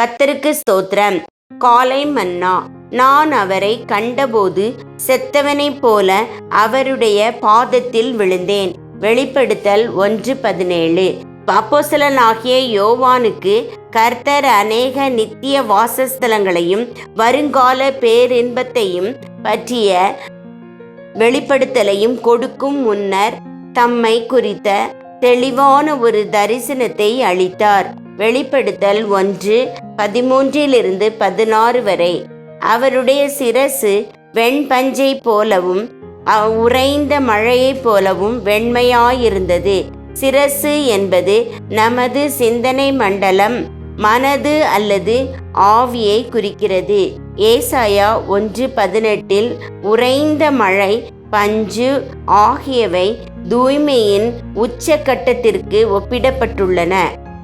கத்தருக்கு ஸ்தோத்திரம். காலை மன்னா நான் அவரை கண்டபோது செத்தவனைப் போல அவருடைய பாதத்தில் விழுந்தேன். வெளிப்படுத்தல் ஒன்று பதினேழு. அப்போசலனாகிய யோவானுக்கு கர்த்தர் அநேக நித்திய வாசஸ்தலங்களையும் வருங்கால பேரின்பத்தையும் பற்றிய வெளிப்படுத்தலையும் கொடுக்கும் முன்னர் தம்மை குறித்த தெளிவான ஒரு தரிசனத்தை அளித்தார். வெளிப்படுத்தல் ஒன்று பதிமூன்றிலிருந்து பதினாறு வரை. அவருடைய சிரசு வெண்பஞ்சை போலவும் உறைந்த மழையைப் போலவும் வெண்மையாயிருந்தது. சிரசு என்பது நமது சிந்தனை மண்டலம் மனது அல்லது ஆவியை குறிக்கிறது. ஏசாயா ஒன்று பதினெட்டில் உறைந்த மழை பஞ்சு ஆகியவை தூய்மையின் உச்சக்கட்டத்திற்கு ஒப்பிடப்பட்டுள்ளன.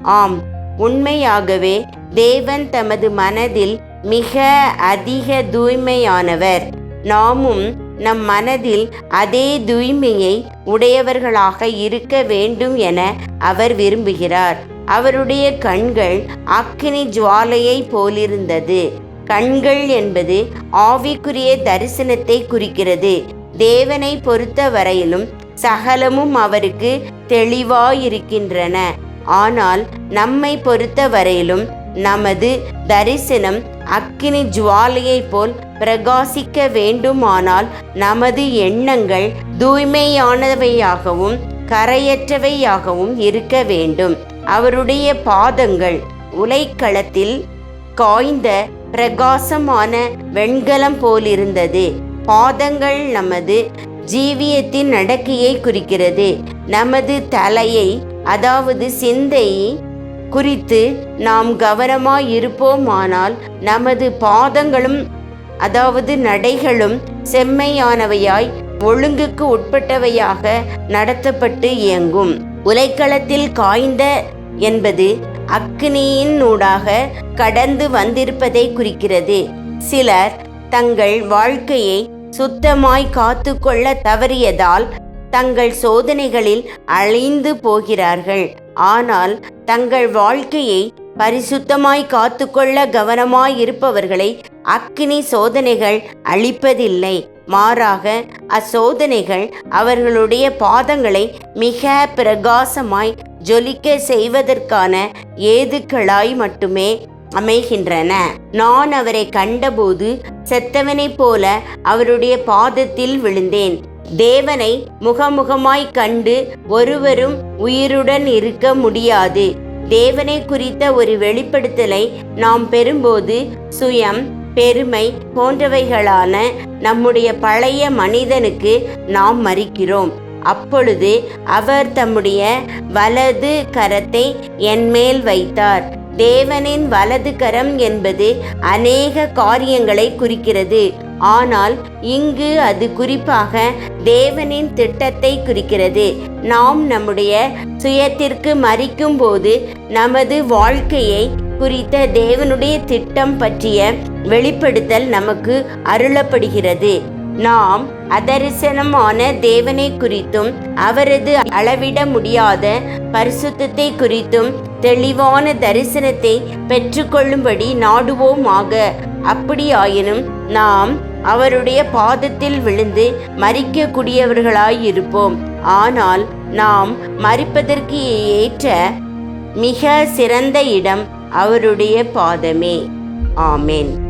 ஆம் உண்மையாகவே தேவன் தமது மனதில் மிக அதிக தூய்மையானவர். நாமும் நம் மனதில் அதே தூய்மையை உடையவர்களாக இருக்க வேண்டும் என அவர் விரும்புகிறார். அவருடைய கண்கள் அக்கினி ஜுவாலையை போலிருந்தது. கண்கள் என்பது ஆவிக்குரிய தரிசனத்தை குறிக்கிறது. தேவனை பொறுத்த வரையிலும் சகலமும் அவருக்கு தெளிவாயிருக்கின்றன. ஆனால் நம்மை பொறுத்த வரையிலும் நமது தரிசனம் அக்கினி ஜுவாலையைப் போல் பிரகாசிக்க வேண்டுமானால் நமது எண்ணங்கள் தூய்மையானவையாகவும் கரையற்றவையாகவும் இருக்க வேண்டும். அவருடைய பாதங்கள் உலைக்களத்தில் காய்ந்த பிரகாசமான வெண்கலம் போலிருந்தது. பாதங்கள் நமது ஜீவியத்தின் நடக்கையை குறிக்கிறது. நமது தலையை அதாவது சிந்தையை குறித்து நாம் கவனமாய் இருப்போமானால் நமது பாதங்களும் அதாவது நடைகளும் செம்மையானவையாய் ஒழுங்குக்கு உட்பட்டவையாக நடத்தப்பட்டு இயங்கும். உலைக்களத்தில் காய்ந்த என்பது அக்னியின் நூடாக கடந்து வந்திருப்பதை குறிக்கிறது. சிலர் தங்கள் வாழ்க்கையை சுத்தமாய் காத்துக்கொள்ள தவறியதால் தங்கள் சோதனைகளில் அழிந்து போகிறார்கள். ஆனால் தங்கள் வாழ்க்கையை பரிசுத்தமாய் காத்துக்கொள்ள கவனமாய் இருப்பவர்களை அக்கினி சோதனைகள் அழிப்பதில்லை. மாறாக அச்சோதனைகள் அவர்களுடைய பாதங்களை மிக பிரகாசமாய் ஜொலிக்க செய்வதற்கான ஏதுக்களாய் மட்டுமே அமைகின்றன. நான் அவரை கண்டபோது செத்தவனைப் போல அவருடைய பாதத்தில் விழுந்தேன். தேவனை முகமுகமாய் கண்டு ஒருவரும் உயிருடன் இருக்க முடியாது. தேவனை குறித்த ஒரு வெளிப்படுத்தலை நாம் பெறும்போது சுயம் பெருமை போன்றவைகளான நம்முடைய பழைய மனிதனுக்கு நாம் மறிக்கிறோம். அப்பொழுது அவர் தம்முடைய வலது கரத்தை என்மேல் வைத்தார். தேவனின் வலது கரம் என்பது அநேக காரியங்களை குறிக்கிறது. ஆனால் இங்கு அது குறிப்பாக தேவனின் திட்டத்தை குறிக்கிறது. நாம் நம்முடைய சுயத்திற்கு மறிக்கும்போது நமது வாழ்க்கையை குறித்த தேவனுடைய திட்டம் பற்றிய வெளிப்படுத்தல் நமக்கு அருளப்படுகிறது. நாம் அதரிசனமான தேவனை குறித்தும் அவரது அளவிட முடியாத பரிசுத்தத்தை குறித்தும் தெளிவான தரிசனத்தை பெற்றுக்கொள்ளும்படி நாடுவோமாக. அப்படியாயினும் நாம் அவருடைய பாதத்தில் விழுந்து மறிக்கக்கூடியவர்களாயிருப்போம் ஆனால் நாம் மறிப்பதற்கு ஏற்ற மிக சிறந்த இடம் அவருடைய பாதமே. ஆமேன்.